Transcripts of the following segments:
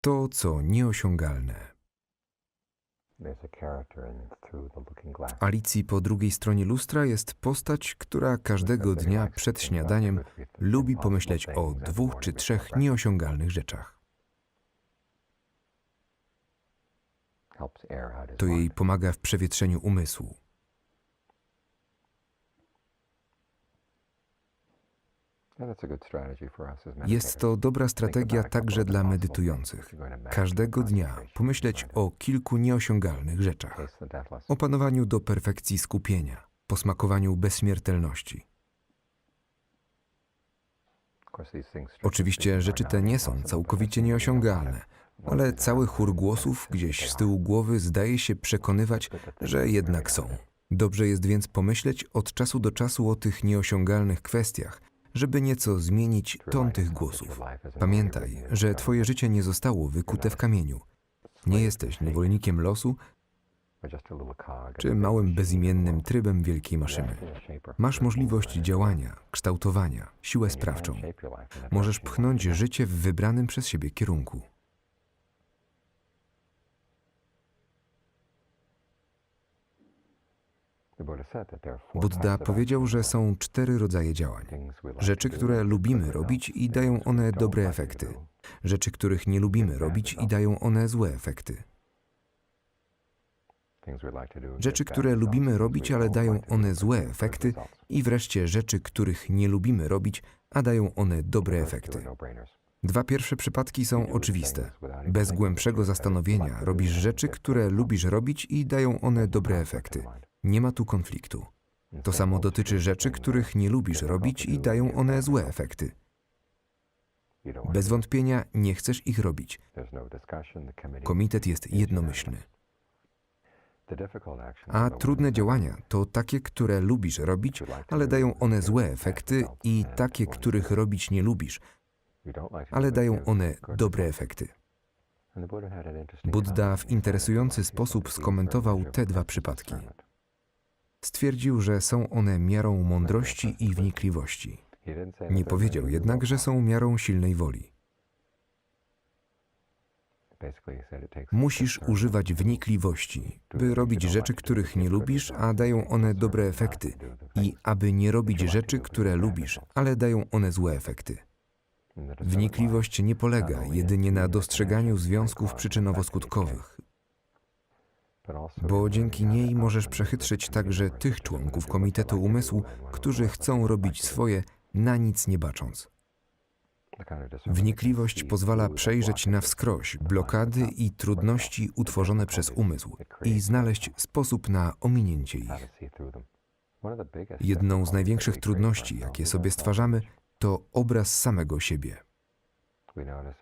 to, co nieosiągalne. Alicji po drugiej stronie lustra jest postać, która każdego dnia przed śniadaniem lubi pomyśleć o dwóch czy trzech nieosiągalnych rzeczach. To jej pomaga w przewietrzeniu umysłu. Jest to dobra strategia także dla medytujących. Każdego dnia pomyśleć o kilku nieosiągalnych rzeczach. Deathless. Opanowaniu do perfekcji skupienia, posmakowaniu bezśmiertelności. Oczywiście rzeczy te nie są całkowicie nieosiągalne, ale cały chór głosów gdzieś z tyłu głowy zdaje się przekonywać, że jednak są. Dobrze jest więc pomyśleć od czasu do czasu o tych nieosiągalnych kwestiach, żeby nieco zmienić ton tych głosów. Pamiętaj, że Twoje życie nie zostało wykute w kamieniu. Nie jesteś niewolnikiem losu czy małym bezimiennym trybem wielkiej maszyny. Masz możliwość działania, kształtowania, siłę sprawczą. Możesz pchnąć życie w wybranym przez siebie kierunku. Buddha powiedział, że są cztery rodzaje działań. Rzeczy, które lubimy robić i dają one dobre efekty. Rzeczy, których nie lubimy robić i dają one złe efekty. Rzeczy, które lubimy robić, ale dają one złe efekty. I wreszcie rzeczy, których nie lubimy robić, a dają one dobre efekty. Dwa pierwsze przypadki są oczywiste. Bez głębszego zastanowienia robisz rzeczy, które lubisz robić i dają one dobre efekty. Nie ma tu konfliktu. To samo dotyczy rzeczy, których nie lubisz robić i dają one złe efekty. Bez wątpienia nie chcesz ich robić. Komitet jest jednomyślny. A trudne działania to takie, które lubisz robić, ale dają one złe efekty i takie, których robić nie lubisz, ale dają one dobre efekty. Buddha w interesujący sposób skomentował te dwa przypadki. Stwierdził, że są one miarą mądrości i wnikliwości. Nie powiedział jednak, że są miarą silnej woli. Musisz używać wnikliwości, by robić rzeczy, których nie lubisz, a dają one dobre efekty, i aby nie robić rzeczy, które lubisz, ale dają one złe efekty. Wnikliwość nie polega jedynie na dostrzeganiu związków przyczynowo-skutkowych, bo dzięki niej możesz przechytrzyć także tych członków Komitetu Umysłu, którzy chcą robić swoje, na nic nie bacząc. Wnikliwość pozwala przejrzeć na wskroś blokady i trudności utworzone przez umysł i znaleźć sposób na ominięcie ich. Jedną z największych trudności, jakie sobie stwarzamy, to obraz samego siebie.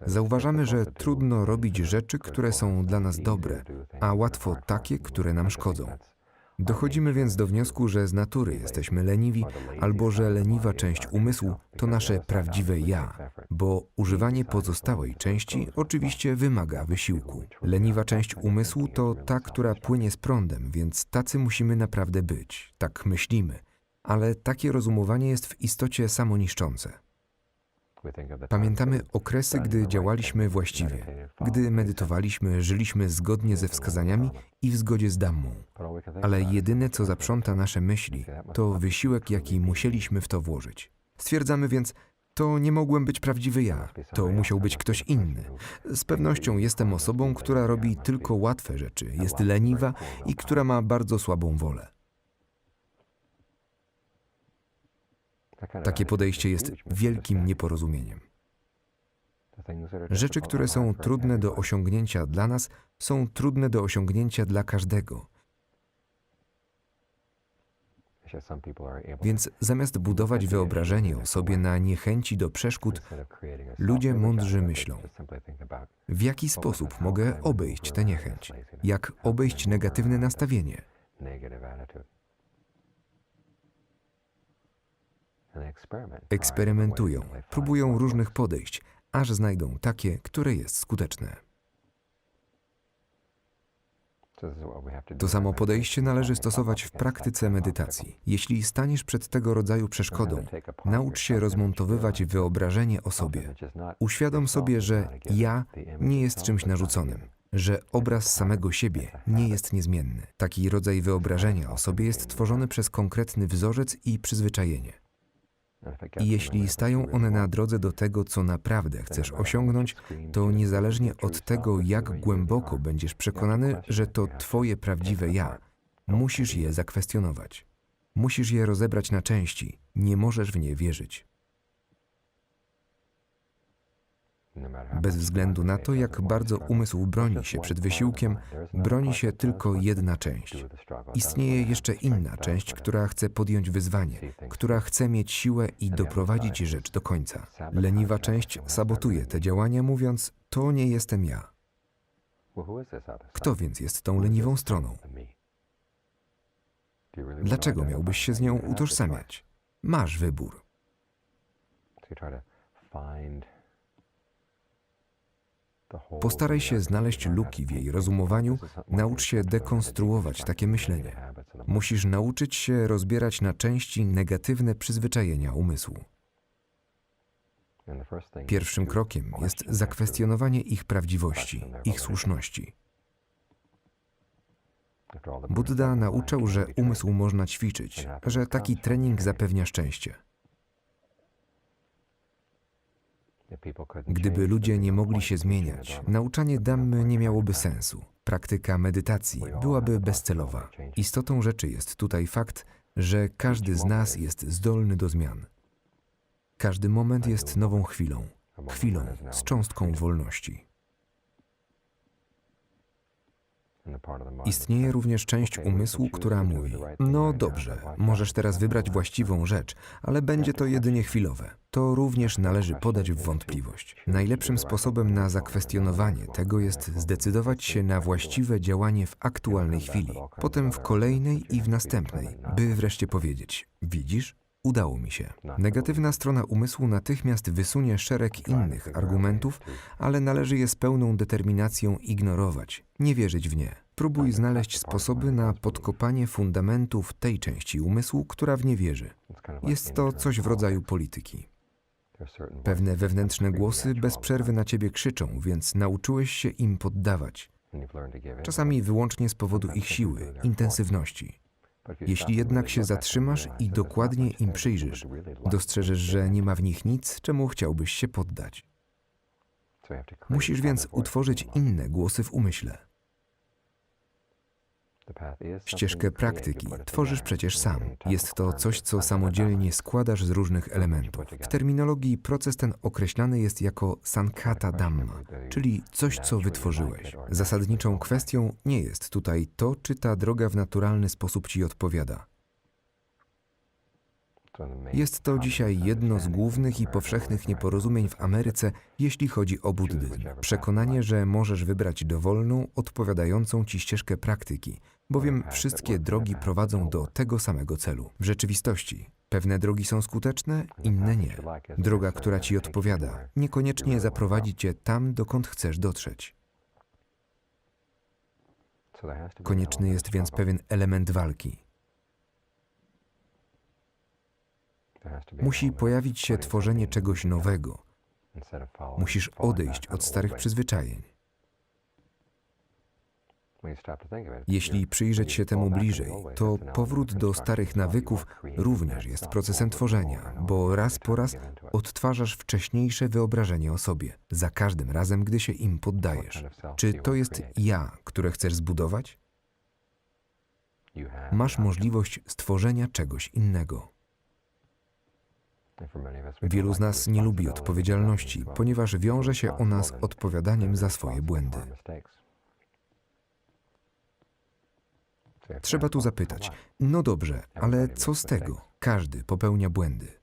Zauważamy, że trudno robić rzeczy, które są dla nas dobre, a łatwo takie, które nam szkodzą. Dochodzimy więc do wniosku, że z natury jesteśmy leniwi, albo że leniwa część umysłu to nasze prawdziwe ja, bo używanie pozostałej części oczywiście wymaga wysiłku. Leniwa część umysłu to ta, która płynie z prądem, więc tacy musimy naprawdę być, tak myślimy, ale takie rozumowanie jest w istocie samoniszczące. Pamiętamy okresy, gdy działaliśmy właściwie, gdy medytowaliśmy, żyliśmy zgodnie ze wskazaniami i w zgodzie z Dammą. Ale jedyne, co zaprząta nasze myśli, to wysiłek, jaki musieliśmy w to włożyć. Stwierdzamy więc, to nie mogłem być prawdziwy ja, to musiał być ktoś inny. Z pewnością jestem osobą, która robi tylko łatwe rzeczy, jest leniwa i która ma bardzo słabą wolę. Takie podejście jest wielkim nieporozumieniem. Rzeczy, które są trudne do osiągnięcia dla nas, są trudne do osiągnięcia dla każdego. Więc zamiast budować wyobrażenie o sobie na niechęci do przeszkód, ludzie mądrzy myślą, w jaki sposób mogę obejść tę niechęć, jak obejść negatywne nastawienie. Eksperymentują, próbują różnych podejść, aż znajdą takie, które jest skuteczne. To samo podejście należy stosować w praktyce medytacji. Jeśli staniesz przed tego rodzaju przeszkodą, naucz się rozmontowywać wyobrażenie o sobie. Uświadom sobie, że ja nie jest czymś narzuconym, że obraz samego siebie nie jest niezmienny. Taki rodzaj wyobrażenia o sobie jest tworzony przez konkretny wzorzec i przyzwyczajenie. I jeśli stają one na drodze do tego, co naprawdę chcesz osiągnąć, to niezależnie od tego, jak głęboko będziesz przekonany, że to Twoje prawdziwe ja, musisz je zakwestionować. Musisz je rozebrać na części, nie możesz w nie wierzyć. Bez względu na to, jak bardzo umysł broni się przed wysiłkiem, broni się tylko jedna część. Istnieje jeszcze inna część, która chce podjąć wyzwanie, która chce mieć siłę i doprowadzić rzecz do końca. Leniwa część sabotuje te działania, mówiąc: To nie jestem ja. Kto więc jest tą leniwą stroną? Dlaczego miałbyś się z nią utożsamiać? Masz wybór. Postaraj się znaleźć luki w jej rozumowaniu, naucz się dekonstruować takie myślenie. Musisz nauczyć się rozbierać na części negatywne przyzwyczajenia umysłu. Pierwszym krokiem jest zakwestionowanie ich prawdziwości, ich słuszności. Buddha nauczał, że umysł można ćwiczyć, że taki trening zapewnia szczęście. Gdyby ludzie nie mogli się zmieniać, nauczanie Dammy nie miałoby sensu. Praktyka medytacji byłaby bezcelowa. Istotą rzeczy jest tutaj fakt, że każdy z nas jest zdolny do zmian. Każdy moment jest nową chwilą, chwilą z cząstką wolności. Istnieje również część umysłu, która mówi: No dobrze, możesz teraz wybrać właściwą rzecz, ale będzie to jedynie chwilowe. To również należy podać w wątpliwość. Najlepszym sposobem na zakwestionowanie tego jest zdecydować się na właściwe działanie w aktualnej chwili, potem w kolejnej i w następnej, by wreszcie powiedzieć: Widzisz? Udało mi się. Negatywna strona umysłu natychmiast wysunie szereg innych argumentów, ale należy je z pełną determinacją ignorować, nie wierzyć w nie. Próbuj znaleźć sposoby na podkopanie fundamentów tej części umysłu, która w nie wierzy. Jest to coś w rodzaju polityki. Pewne wewnętrzne głosy bez przerwy na ciebie krzyczą, więc nauczyłeś się im poddawać. Czasami wyłącznie z powodu ich siły, intensywności. Jeśli jednak się zatrzymasz i dokładnie im przyjrzysz, dostrzeżesz, że nie ma w nich nic, czemu chciałbyś się poddać. Musisz więc utworzyć inne głosy w umyśle. Ścieżkę praktyki tworzysz przecież sam. Jest to coś, co samodzielnie składasz z różnych elementów. W terminologii proces ten określany jest jako sankata dhamma, czyli coś, co wytworzyłeś. Zasadniczą kwestią nie jest tutaj to, czy ta droga w naturalny sposób ci odpowiada. Jest to dzisiaj jedno z głównych i powszechnych nieporozumień w Ameryce, jeśli chodzi o buddyzm. Przekonanie, że możesz wybrać dowolną, odpowiadającą ci ścieżkę praktyki, bowiem wszystkie drogi prowadzą do tego samego celu. W rzeczywistości pewne drogi są skuteczne, inne nie. Droga, która ci odpowiada, niekoniecznie zaprowadzi cię tam, dokąd chcesz dotrzeć. Konieczny jest więc pewien element walki. Musi pojawić się tworzenie czegoś nowego. Musisz odejść od starych przyzwyczajeń. Jeśli przyjrzeć się temu bliżej, to powrót do starych nawyków również jest procesem tworzenia, bo raz po raz odtwarzasz wcześniejsze wyobrażenie o sobie, za każdym razem, gdy się im poddajesz. Czy to jest ja, które chcesz zbudować? Masz możliwość stworzenia czegoś innego. Wielu z nas nie lubi odpowiedzialności, ponieważ wiąże się ona z odpowiadaniem za swoje błędy. Trzeba tu zapytać, no dobrze, ale co z tego? Każdy popełnia błędy.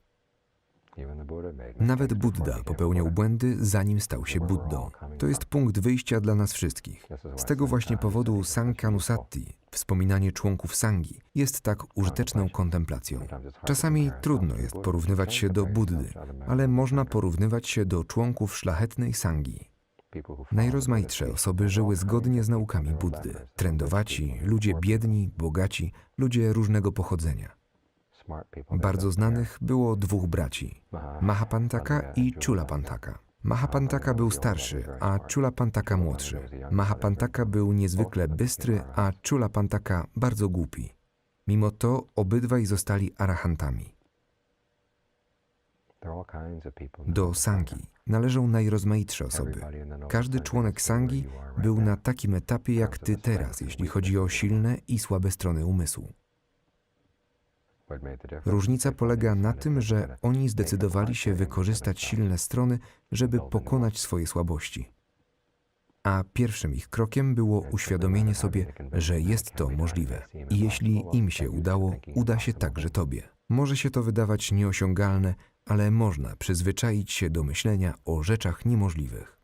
Nawet Buddha popełniał błędy, zanim stał się Buddą. To jest punkt wyjścia dla nas wszystkich. Z tego właśnie powodu Sankanusatti, wspominanie członków Sangi, jest tak użyteczną kontemplacją. Czasami trudno jest porównywać się do Buddy, ale można porównywać się do członków szlachetnej Sangi. Najrozmaitsze osoby żyły zgodnie z naukami Buddy. Trendowaci, ludzie biedni, bogaci, ludzie różnego pochodzenia. Bardzo znanych było dwóch braci, Mahapantaka i Chulapantaka. Mahapantaka był starszy, a Chulapantaka młodszy. Mahapantaka był niezwykle bystry, a Chulapantaka bardzo głupi. Mimo to obydwaj zostali arahantami. Do. Sangi należą najrozmaitsze osoby. Każdy członek Sangi był na takim etapie jak ty teraz, jeśli chodzi o silne i słabe strony umysłu. Różnica polega na tym, że oni zdecydowali się wykorzystać silne strony, żeby pokonać swoje słabości. A pierwszym ich krokiem było uświadomienie sobie, że jest to możliwe. I jeśli im się udało, uda się także tobie. Może się to wydawać nieosiągalne, ale można przyzwyczaić się do myślenia o rzeczach niemożliwych.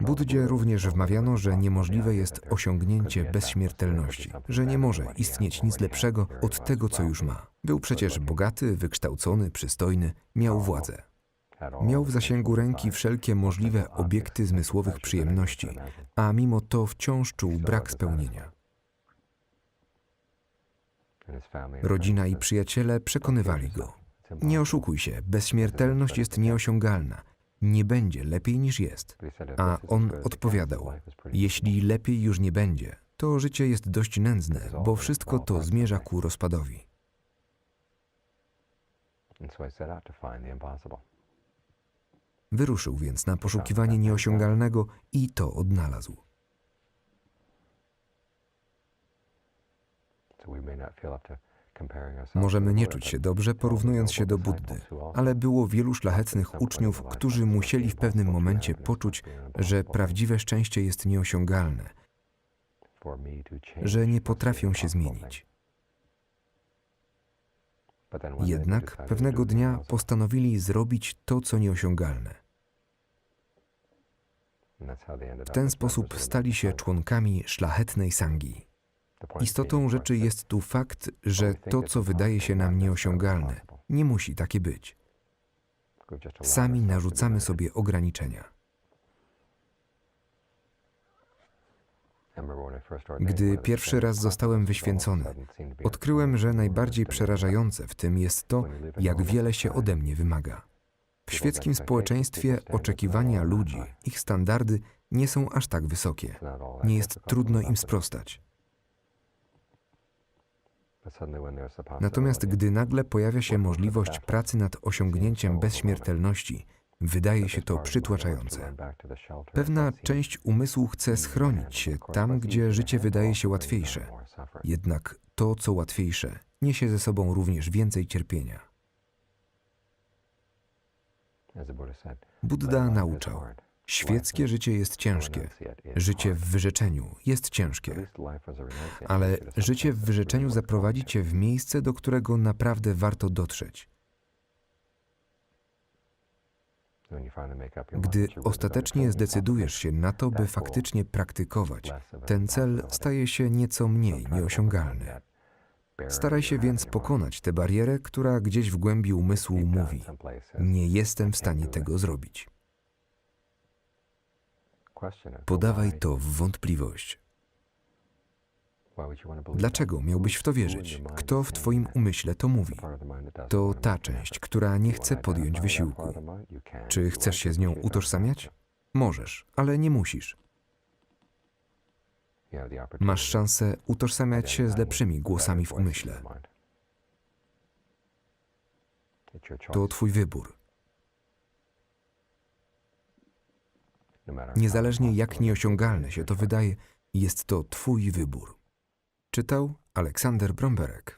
Buddzie również wmawiano, że niemożliwe jest osiągnięcie bezśmiertelności, że nie może istnieć nic lepszego od tego, co już ma. Był przecież bogaty, wykształcony, przystojny, miał władzę. Miał w zasięgu ręki wszelkie możliwe obiekty zmysłowych przyjemności, a mimo to wciąż czuł brak spełnienia. Rodzina i przyjaciele przekonywali go. Nie oszukuj się, bezśmiertelność jest nieosiągalna. Nie będzie lepiej niż jest. A on odpowiadał: Jeśli lepiej już nie będzie, to życie jest dość nędzne, bo wszystko to zmierza ku rozpadowi. Wyruszył więc na poszukiwanie nieosiągalnego i to odnalazł. So we may not feel up to Możemy nie czuć się dobrze porównując się do Buddy, ale było wielu szlachetnych uczniów, którzy musieli w pewnym momencie poczuć, że prawdziwe szczęście jest nieosiągalne, że nie potrafią się zmienić. Jednak pewnego dnia postanowili zrobić to, co nieosiągalne. W ten sposób stali się członkami szlachetnej sangi. Istotą rzeczy jest tu fakt, że to, co wydaje się nam nieosiągalne, nie musi takie być. Sami narzucamy sobie ograniczenia. Gdy pierwszy raz zostałem wyświęcony, Odkryłem, że najbardziej przerażające w tym jest to, jak wiele się ode mnie wymaga. W świeckim społeczeństwie oczekiwania ludzi, ich standardy nie są aż tak wysokie. Nie jest trudno im sprostać. Natomiast gdy nagle pojawia się możliwość pracy nad osiągnięciem bezśmiertelności, wydaje się to przytłaczające. Pewna część umysłu chce schronić się tam, gdzie życie wydaje się łatwiejsze. Jednak to, co łatwiejsze, niesie ze sobą również więcej cierpienia. Buddha nauczał, świeckie życie jest ciężkie, życie w wyrzeczeniu jest ciężkie, ale życie w wyrzeczeniu zaprowadzi cię w miejsce, do którego naprawdę warto dotrzeć. Gdy ostatecznie zdecydujesz się na to, by faktycznie praktykować, ten cel staje się nieco mniej nieosiągalny. Staraj się więc pokonać tę barierę, która gdzieś w głębi umysłu mówi: Nie jestem w stanie tego zrobić. Podawaj to w wątpliwość. Dlaczego miałbyś w to wierzyć? Kto w Twoim umyśle to mówi? To ta część, która nie chce podjąć wysiłku. Czy chcesz się z nią utożsamiać? Możesz, ale nie musisz. Masz szansę utożsamiać się z lepszymi głosami w umyśle. To Twój wybór. Niezależnie jak nieosiągalne się to wydaje, jest to Twój wybór. Czytał Aleksander Bromberek.